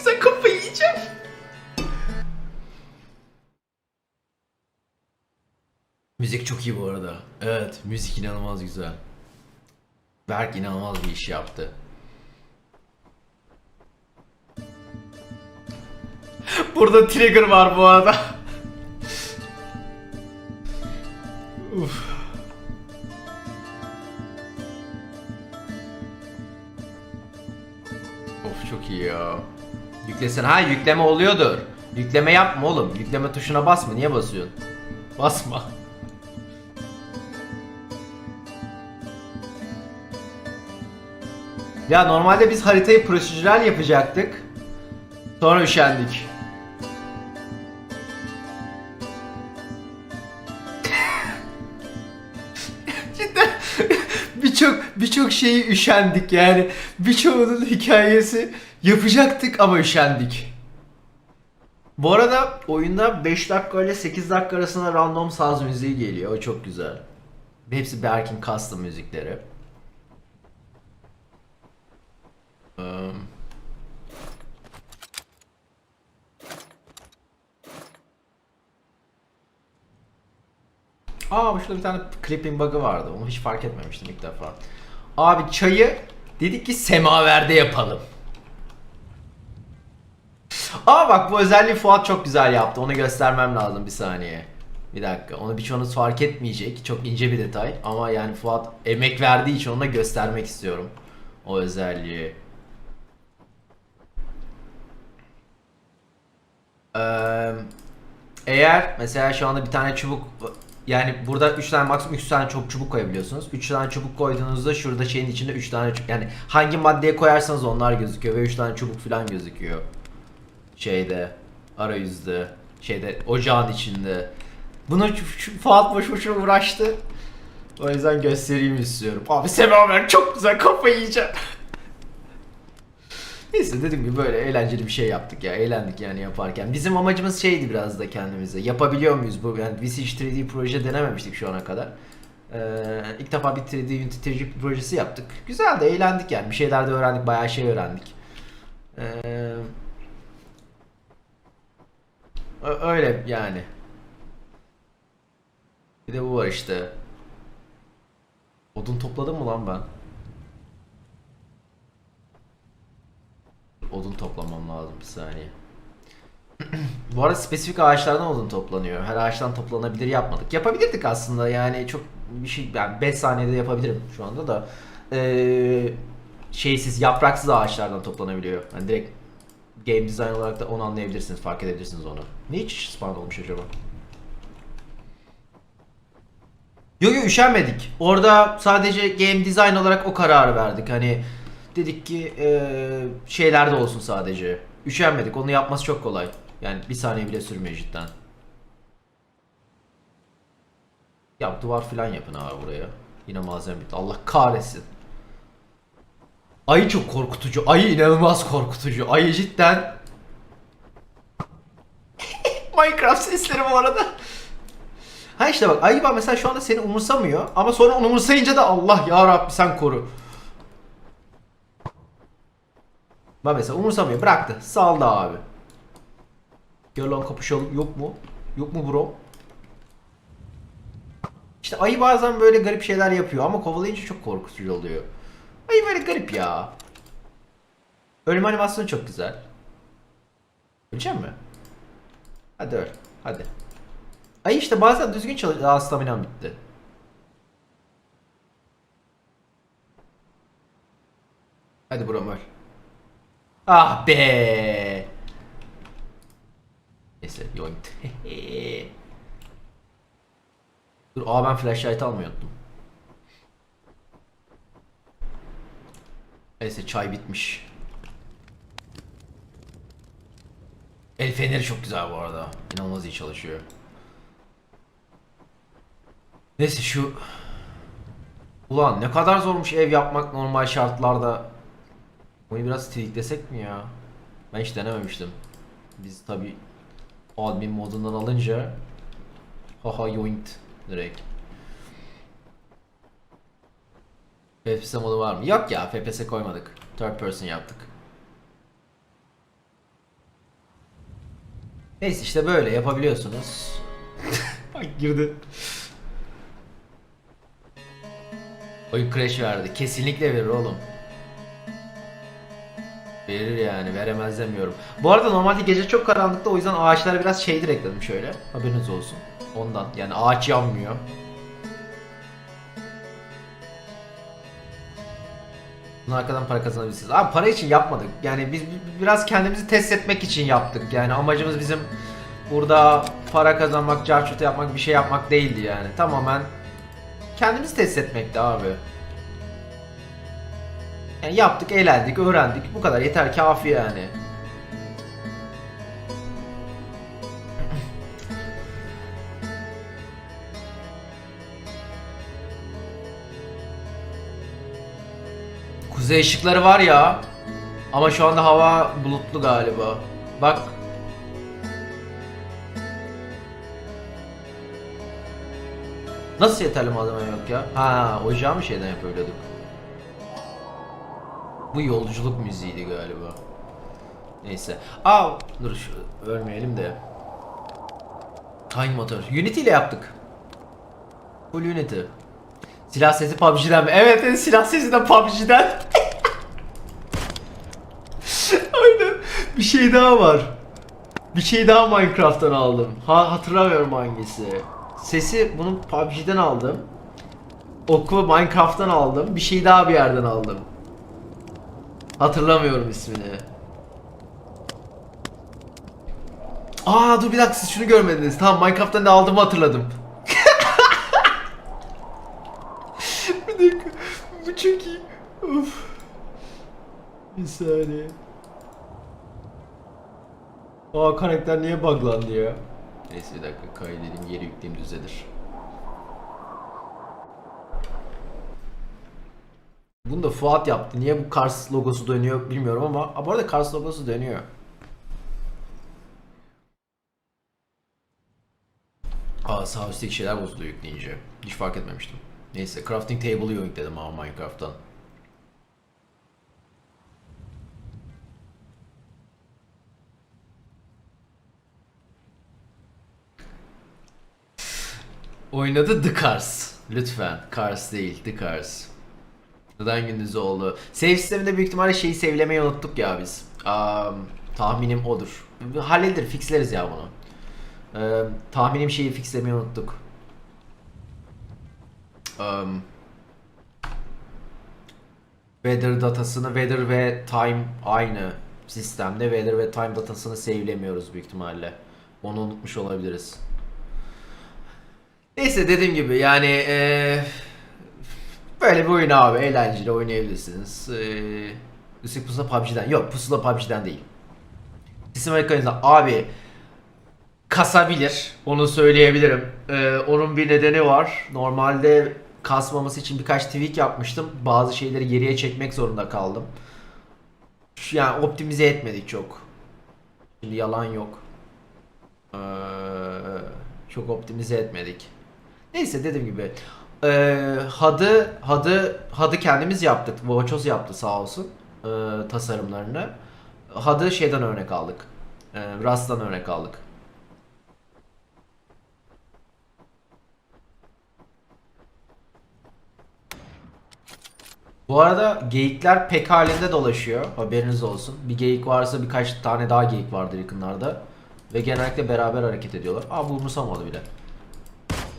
güzel kafayı yiyeceğim. Müzik çok iyi bu arada. Evet, müzik inanılmaz güzel. Berk inanılmaz bir iş yaptı. Burada trigger var bu arada. Uf. Yüklesen. Ha yükleme oluyordur. Yükleme yapma oğlum. Yükleme tuşuna basma. Niye basıyorsun? Basma. Ya normalde biz haritayı prosedürel yapacaktık. Sonra üşendik. Cidden birçok birçok şeyi üşendik yani. Birçoğunun hikayesi yapacaktık ama üşendik. Bu arada oyunda 5 dakika ile 8 dakika arasında random saz müziği geliyor. O çok güzel. Hepsi Berk'in custom müzikleri. Eee, Aa şurada bir tane clipping bug'ı vardı. Onu hiç fark etmemiştim ilk defa. Abi çayı dedik ki semaverde yapalım. Aa bak bu özelliği Fuat çok güzel yaptı. Onu göstermem lazım bir saniye. Bir dakika. Onu birçoğunuz fark etmeyecek. Çok ince bir detay. Ama yani Fuat emek verdiği için onu da göstermek istiyorum. O özelliği. Eee, eğer mesela şu anda bir tane çubuk yani burada 3 tane maksimum 3 tane çok çubuk koyabiliyorsunuz. 3 tane çubuk koyduğunuzda şurada şeyin içinde 3 tane çubuk yani hangi maddeye koyarsanız onlar gözüküyor ve 3 tane çubuk falan gözüküyor. Şeyde arayüzde şeyde ocağın içinde. Şu Fuat boş boşuna uğraştı. O yüzden göstereyim istiyorum. Abi semaver çok güzel kafayı yiyeceğim. Neyse dediğim gibi böyle eğlenceli bir şey yaptık ya. Eğlendik yani yaparken. Bizim amacımız şeydi biraz da kendimize. Yapabiliyor muyuz bu? Yani hiç 3D proje denememiştik şu ana kadar. Ee, ilk defa bir 3D Unity tecrübe projesi yaptık. Güzel de eğlendik yani. Bir şeyler de öğrendik. Bayağı şey öğrendik. Ee, öyle yani. Bir de bu var işte. Odun topladım mı lan ben? Odun toplamam lazım bir saniye. Bu arada spesifik ağaçlardan odun toplanıyor. Her ağaçtan toplanabilir yapmadık. Yapabilirdik aslında yani çok bir şey yani 5 saniyede yapabilirim şu anda da. Ee, şeysiz yapraksız ağaçlardan toplanabiliyor. Yani direkt game design olarak da onu anlayabilirsiniz, fark edebilirsiniz onu. Hiç spawn olmuş acaba? Yok yok üşenmedik. Orada sadece game design olarak o kararı verdik. Hani dedik ki eee şeyler de olsun sadece. Üşenmedik. Onu yapması çok kolay. Yani bir saniye bile sürmüyor cidden. Yap duvar falan yapın abi buraya. Yine malzeme bitti. Allah kahretsin. Ayı çok korkutucu. Ayı inanılmaz korkutucu. Ayı cidden Minecraft sesleri bu arada. Ha işte bak Ayı bak mesela şu anda seni umursamıyor ama sonra onu umursayınca da Allah ya Rabbi sen koru. Bak mesela umursamıyor bıraktı saldı abi. Gel lan kapışalım yok mu? Yok mu bro? İşte ayı bazen böyle garip şeyler yapıyor ama kovalayınca çok korkutucu oluyor. Ayı böyle garip ya. Ölüm animasyonu çok güzel. Ölecek mi? Hadi öl. Hadi. Ay işte bazen düzgün çalış... Aa staminam bitti. Hadi buram öl. Ah be. Neyse yoint. Dur aa ben flashlight almayı unuttum. Neyse çay bitmiş. El feneri çok güzel bu arada. İnanılmaz iyi çalışıyor. Neyse şu... Ulan ne kadar zormuş ev yapmak normal şartlarda. Bunu biraz tweaklesek mi ya? Ben hiç denememiştim. Biz tabi admin modundan alınca haha yoint direkt. FPS modu var mı? Yok ya FPS koymadık. Third person yaptık. Neyse işte böyle yapabiliyorsunuz. Bak girdi. Oyun crash verdi. Kesinlikle verir oğlum. Verir yani veremez demiyorum. Bu arada normalde gece çok karanlıkta o yüzden ağaçlara biraz şeydir ekledim şöyle. Haberiniz olsun. Ondan yani ağaç yanmıyor. Bunun arkadan para kazanabilirsiniz. Abi para için yapmadık. Yani biz bi- biraz kendimizi test etmek için yaptık. Yani amacımız bizim burada para kazanmak, carçut yapmak, bir şey yapmak değildi yani. Tamamen kendimizi test etmekti abi. Yani yaptık, eğlendik, öğrendik. Bu kadar yeter kafi yani. Kuzey ışıkları var ya. Ama şu anda hava bulutlu galiba. Bak. Nasıl yeterli malzeme yok ya? Ha, ocağı mı şeyden yapıyorduk? Bu yolculuk müziğiydi galiba. Neyse. Aa, dur şu ölmeyelim de. Time motor. Unity ile yaptık. Full Unity. Silah sesi PUBG'den mi? Evet silah sesi de PUBG'den. Bir şey daha var. Bir şey daha Minecraft'tan aldım. Ha hatırlamıyorum hangisi. Sesi bunu PUBG'den aldım. Oku Minecraft'tan aldım. Bir şey daha bir yerden aldım. Hatırlamıyorum ismini. Aa dur bir dakika siz şunu görmediniz. Tamam Minecraft'tan ne aldığımı hatırladım. bir dakika. Bu iyi. Of. Bir saniye. Aa karakter niye buglandı ya? Neyse bir dakika kaydedeyim geri yükleyeyim düzelir. Bunu da Fuat yaptı. Niye bu Cars logosu dönüyor bilmiyorum ama Aa, bu arada Cars logosu dönüyor. Aa sağ üstteki şeyler bozuldu yükleyince. Hiç fark etmemiştim. Neyse crafting table'ı yükledim ama Minecraft'tan. Oynadı The Cars. Lütfen. Cars değil, The Cars. Neden gündüz oldu? Save sisteminde büyük ihtimalle şeyi sevlemeyi unuttuk ya biz. Am, tahminim odur. Halledilir, fixleriz ya bunu. Ee, tahminim şeyi fixlemeyi unuttuk. Um, weather datasını, weather ve time aynı sistemde. Weather ve time datasını save'lemiyoruz büyük ihtimalle. Onu unutmuş olabiliriz. Neyse dediğim gibi yani eee böyle bir oyun abi eğlenceli oynayabilirsiniz. Eee Üstelik Pusula PUBG'den yok Pusula PUBG'den değil. Sistem Amerikaniz'den abi kasabilir onu söyleyebilirim. Eee, onun bir nedeni var. Normalde kasmaması için birkaç tweak yapmıştım. Bazı şeyleri geriye çekmek zorunda kaldım. Yani optimize etmedik çok. Şimdi yalan yok. Eee, çok optimize etmedik. Neyse dediğim gibi eee HUD'ı HUD'ı HUD'ı kendimiz yaptık. Voçoz yaptı sağ olsun eee, tasarımlarını. HUD'ı şeyden örnek aldık. Eee Rust'tan örnek aldık. Bu arada geyikler pek halinde dolaşıyor. Haberiniz olsun. Bir geyik varsa birkaç tane daha geyik vardır yakınlarda. Ve genellikle beraber hareket ediyorlar. Aa bu umursamadı bile.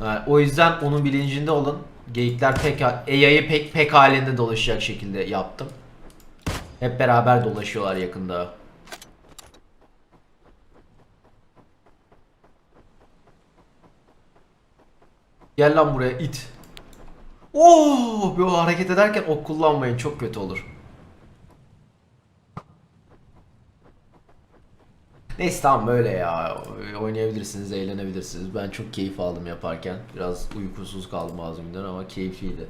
Yani o yüzden onun bilincinde olun. Geyikler pek AI'yı pek pek halinde dolaşacak şekilde yaptım. Hep beraber dolaşıyorlar yakında. Gel lan buraya it. Oo, o hareket ederken ok kullanmayın çok kötü olur. Neyse tamam böyle ya. Oynayabilirsiniz, eğlenebilirsiniz. Ben çok keyif aldım yaparken. Biraz uykusuz kaldım bazı günden ama keyifliydi.